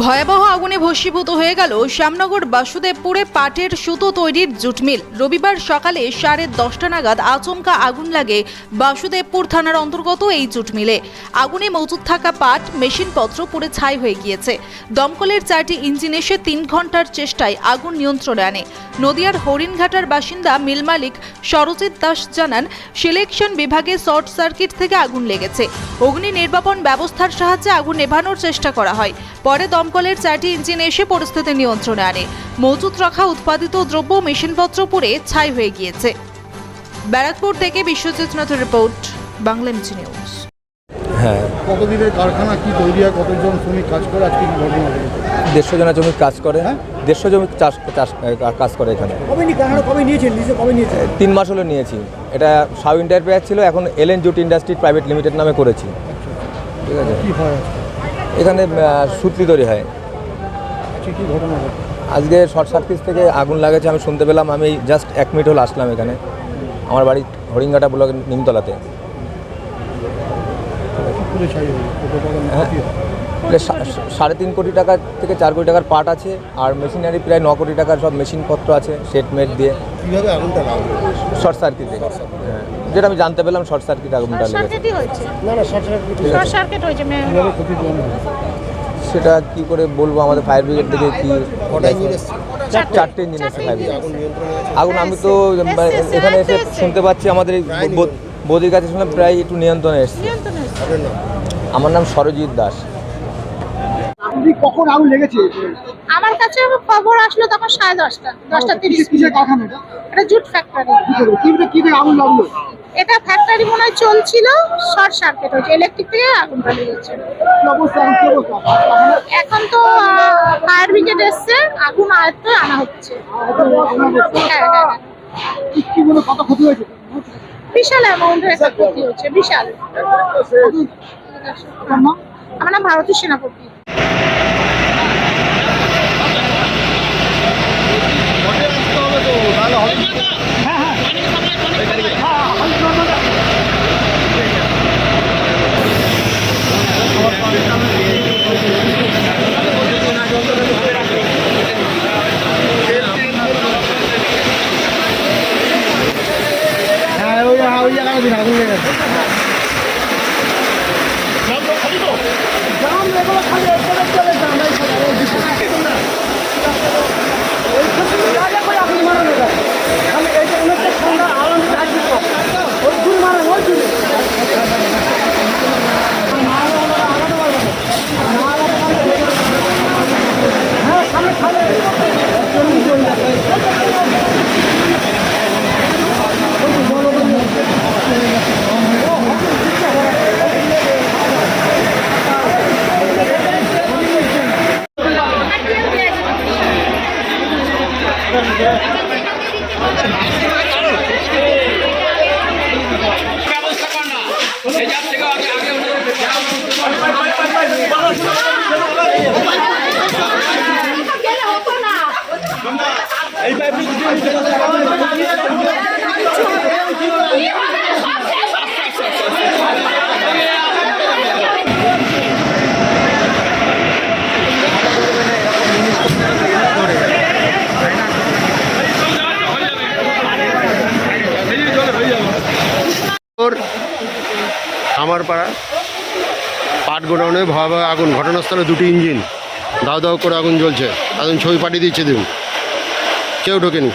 ভয়াবহ আগুনে ভস্মীভূত হয়ে গেল শ্যামনগর বাসুদেবপুরে পাটের সুতো তৈরির জুট মিল রবিবার সকালে সাড়ে দশটা নাগাদ আচমকা আগুন লাগে বাসুদেবপুর থানার অন্তর্গত এই জুট মিলে আগুনে মজুদ থাকা পাট, মেশিনপত্র পুড়ে ছাই হয়ে গিয়েছে। দমকলের চারটি ইঞ্জিন এসে তিন ঘণ্টার চেষ্টায় আগুন নিয়ন্ত্রণে আনে। নদিয়ার হরিণঘাটার বাসিন্দা মিল মালিক সরজিৎ দাস জানান, সিলেকশন বিভাগে শর্ট সার্কিট থেকে আগুন লেগেছে। অগ্নি নির্বাপন ব্যবস্থার সাহায্যে আগুন নেভানোর চেষ্টা করা হয়। পরে দমকলের চারটি ইঞ্জিন এসে পরিস্থিতি নিয়ন্ত্রণে আনে। মজুত রাখা উৎপাদিত দ্রব্য মেশিনপত্র পুড়ে ছাই হয়ে গিয়েছে। ব্যারাকপুর থেকে বিশ্বজিৎ নাথের রিপোর্ট বাংলা মিচি নিউজ। হ্যাঁ। কতদিনের কারখানা কি তৈরি হয় কতজন শ্রমিক কাজ করে আজকে কি ঘটনা ঘটেছে? দেড়শো জনের জমি কাজ করে। হ্যাঁ? দেড়শো জমি চাষ চাষ কাজ করে এখানে। কবে নি কারখানা কবে নিয়েছেন? কবে নিয়েছেন? তিন মাস হলো নিয়েছি। এটা সাউ ইন্টারপ্রাইজ ছিল এখন LN jute industry private limited নামে করেছি। ঠিক আছে? কি হয় আজকে? এখানে সুতলি তৈরি হয়। আজকে ঘটে আজকে শর্ট সার্কিট থেকে আগুন লাগেছে আমি শুনতে পেলাম আমি জাস্ট এক মিনিট হলো আসলাম এখানে। আমার বাড়ি হরিঙ্গাটা ব্লকের নিমতলাতে। ছাই হয়ে। সা- সাড়ে তিন কোটি টাকা থেকে চার কোটি টাকার পার্ট আছে আর মেশিনারি প্রায় ন কোটি টাকার সব মেশিনপত্র আছে সেট মেট দিয়ে। কীভাবে আগুনটা লাগল শর্ট সার্কিটে। হ্যাঁ। যেটা আমি জানতে পেলাম শর্ট সার্কিট আগুনটা লেগেছে। সার্কিটই হয়েছে। না না শর্ট সার্কিট শর্ট সার্কিট হয়েছে হয় সেটা কি করে বলব? আমাদের ফায়ার ব্রিগেড থেকে কি চারটে- চারটে ইঞ্জিন এসে চারটে ফায়ার ব্রিগেড। আগুন আমি তো এখানে এসে শুনতে পাচ্ছি আমাদের বৌদির কাছে শুনলাম প্রায় একটু নিয়ন্ত্রণে এসছে। আমার নাম সরজিৎ দাস। আপনি কখন আগুন লেগেছে? আমার কাছে খবর আসলো তখন সাড়ে দশটা দশটা তিরিশ এটা? Jute factory. কি কি করে- কি করে আগুন লাগল? এটা ফ্যাক্টরি মনে হয় চলছিল শর্ট সার্কিট হয়েছে ইলেকট্রিক থেকে লেগেছে কি এখন তো ফায়ার ব্রিগেড এসছে, আগুন আয়ত্তে আনা হচ্ছে আগুন। হ্যাঁ হ্যাঁ হ্যাঁ। বিশাল অ্যামাউন্টের একটা ক্ষতি হচ্ছে, বিশাল? আমার নাম ভারতী সেনাপতি হ্যাঁ জাম এগুলো খালি এখানে চলে যান ওর আমার পাড়া পাট গোডাউনে ভয়াবহ আগুন, ঘটনাস্থলে দুটি ইঞ্জিন, দাও দাও করে আগুন জ্বলছে। আগুন ছবি পাঠিয়ে দিচ্ছে দিন কেউ ঢোকেনি।